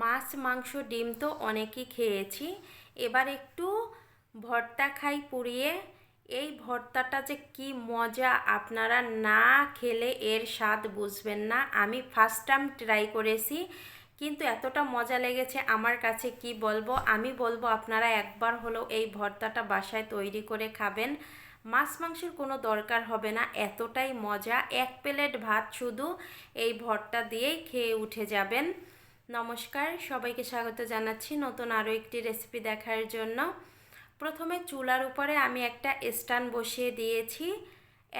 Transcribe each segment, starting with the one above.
মাছ, মাংস, ডিম তো অনেকই খেয়েছি। এবার একটু ভর্তা খাই পুড়িয়ে। এই ভর্তাটা যে কি মজা, আপনারা না খেলে এর স্বাদ বুঝবেন না। আমি ফার্স্ট টাইম ট্রাই করেছি, কিন্তু এতটা মজা লেগেছে আমার কাছে কি বলব? আমি বলব আপনারা একবার হলেও এই ভর্তাটা বাসায় তৈরি করে খাবেন। মাছ, মাংসের কোনো দরকার হবে না, এতটাই মজা। এক প্লেট ভাত শুধু এই ভর্তা দিয়েই খেয়ে উঠে যাবেন। নমস্কার, সবাইকে স্বাগত জানাচ্ছি নতুন আরও একটি রেসিপি দেখার জন্য। প্রথমে চুলার উপরে আমি একটা স্ট্যান্ড বসিয়ে দিয়েছি।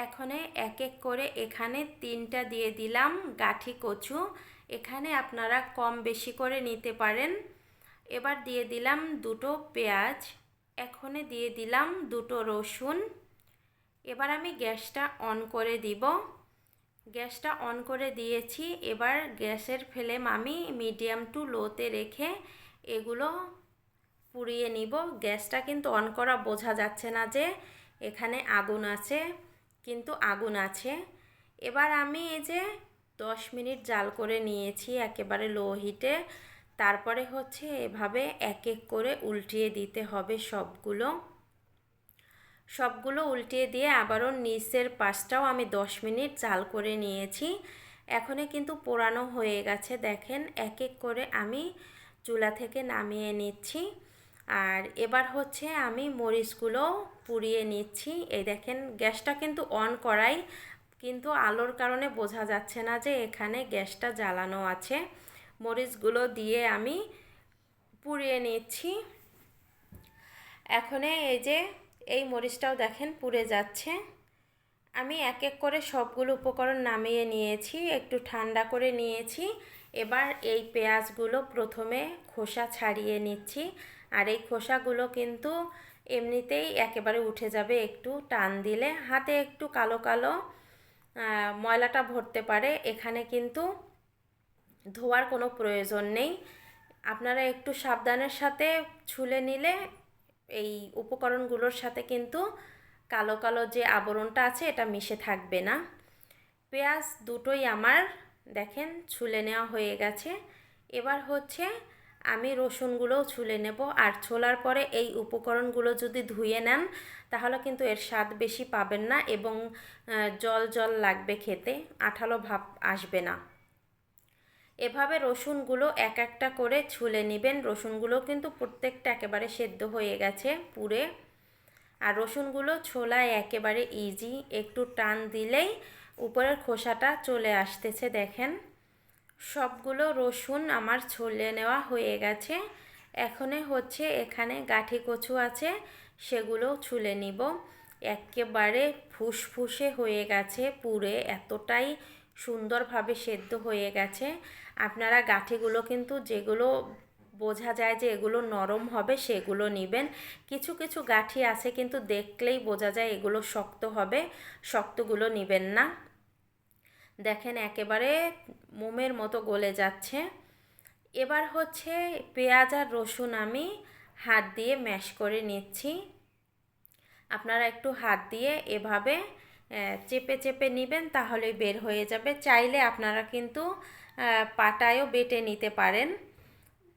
এখানে এক এক করে এখানে তিনটা দিয়ে দিলাম গাঠি কচু। এখানে আপনারা কম বেশি করে নিতে পারেন। এবার দিয়ে দিলাম দুটো পেঁয়াজ। এখানে দিয়ে দিলাম দুটো রসুন। এবার আমি গ্যাসটা অন করে দিব। গ্যাসটা অন করে দিয়েছি। এবার গ্যাসের ফ্লেম আমি মিডিয়াম টু লোতে রেখে এগুলো পুড়িয়ে নিব। গ্যাসটা কিন্তু অন করা বোঝা যাচ্ছে না যে এখানে আগুন আছে, কিন্তু আগুন আছে। এবার আমি এই যে দশ মিনিট জাল করে নিয়েছি একেবারে লো হিটে। তারপরে হচ্ছে এভাবে এক এক করে উল্টিয়ে দিতে হবে সবগুলো। সবগুলো উল্টিয়ে দিয়ে আবারও নিচের পাশটাও আমি দশ মিনিট জাল করে নিয়েছি। এখনে কিন্তু পোড়ানো হয়ে গেছে, দেখেন এক এক করে আমি চুলা থেকে নামিয়ে নিচ্ছি। আর এবার হচ্ছে আমি মরিচগুলো পুড়িয়ে নিচ্ছি। এই দেখেন, গ্যাসটা কিন্তু অন করাই, কিন্তু আলোর কারণে বোঝা যাচ্ছে না যে এখানে গ্যাসটা জ্বালানো আছে। মরিচগুলো দিয়ে আমি পুড়িয়ে নিচ্ছি। এখনে এই যে এই মরিচটাও দেখেন পুড়ে যাচ্ছে। আমি এক এক করে সবগুলো উপকরণ নামিয়ে নিয়েছি, একটু ঠান্ডা করে নিয়েছি। এবার এই পেঁয়াজগুলো প্রথমে খোসা ছাড়িয়ে নিচ্ছি। আর এই খোসাগুলো কিন্তু এমনিতেই একেবারে উঠে যাবে একটু টান দিলে। হাতে একটু কালো কালো ময়লাটা ভরতে পারে। এখানে কিন্তু ধোয়ার কোনো প্রয়োজন নেই। আপনারা একটু সাবধানের সাথে ছুলে নিলে এই উপকরণগুলোর সাথে কিন্তু কালো কালো যে আবরণটা আছে, এটা মিশে থাকবে না। পেঁয়াজ দুটোই আমার, দেখেন, ছুলে নেওয়া হয়ে গেছে। এবার হচ্ছে আমি রসুনগুলোও ছুলে নেব। আর ছোলার পরে এই উপকরণগুলো যদি ধুয়ে নেন, তাহলে কিন্তু এর স্বাদ বেশি পাবেন না এবং জল জল লাগবে খেতে। আঠালো ভাব আসবে না। এভাবে রসুনগুলো এক একটা করে ছুলে নেবেন। রসুনগুলো কিন্তু প্রত্যেকটা একেবারে সেদ্ধ হয়ে গেছে পুরে আর রসুনগুলো ছোলায় একেবারে ইজি একটু টান দিলেই উপরের খোসাটা চলে আসতেছে, দেখেন। সবগুলো রসুন আমার ছলে নেওয়া হয়ে গেছে। এখনে হচ্ছে এখানে গাঠি কচু আছে, সেগুলো ছুলে নিব। একেবারে ফুসফুসে হয়ে গেছে পুরে এতটাই সুন্দরভাবে সেদ্ধ হয়ে গেছে। আপনারা গাঠিগুলো কিন্তু যেগুলো বোঝা যায় যে এগুলো নরম হবে সেগুলো নেবেন। কিছু কিছু গাঠি আছে কিন্তু দেখলেই বোঝা যায় এগুলো শক্ত হবে, শক্তগুলো নেবেন না। দেখেন একেবারে মোমের মতো গলে যাচ্ছে। এবার হচ্ছে পেঁয়াজ আর রসুন আমি হাত দিয়ে ম্যাশ করে নিচ্ছি। আপনারা একটু হাত দিয়ে এভাবে চেপে চেপে নেবেন, তাহলেই বের হয়ে যাবে। চাইলে আপনারা কিন্তু পাটায়ও বেটে নিতে পারেন।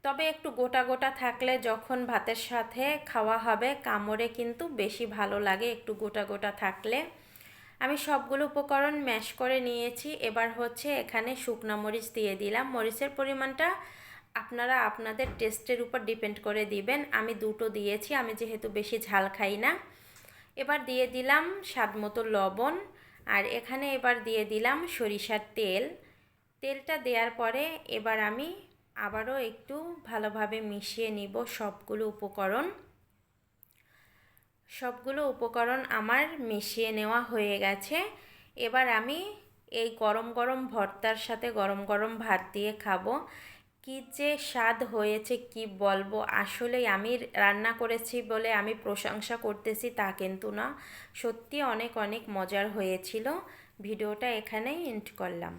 তবে একটু গোটা গোটা থাকলে যখন ভাতের সাথে খাওয়া হবে, কামড়ে কিন্তু বেশি ভালো লাগে একটু গোটা গোটা থাকলে। আমি সবগুলো উপকরণ ম্যাশ করে নিয়েছি। এবার হচ্ছে এখানে শুকনা মরিচ দিয়ে দিলাম। মরিচের পরিমাণটা আপনারা আপনাদের টেস্টের উপর ডিপেন্ড করে দিবেন। আমি দুটো দিয়েছি, আমি যেহেতু বেশি ঝাল খাই না। এবার দিয়ে দিলাম স্বাদ মতো লবণ, আর এখানে এবার দিয়ে দিলাম সরিষার তেল। তেলটা দেওয়ার পরে এবার আমি আবারও একটু ভালোভাবে মিশিয়ে নিব সবগুলো উপকরণ। সবগুলো উপকরণ আমার মিশিয়ে নেওয়া হয়ে গেছে। এবার আমি এই গরম গরম ভর্তার সাথে গরম গরম ভাত দিয়ে খাব। কি যে স্বাদ হয়েছে, কি বলব? আসলে আমি রান্না করেছি বলে আমি প্রশংসা করতেছি তা কিন্তু না। সত্যি অনেক অনেক মজার হয়েছিল। ভিডিওটা এখানেই এন্ড করলাম।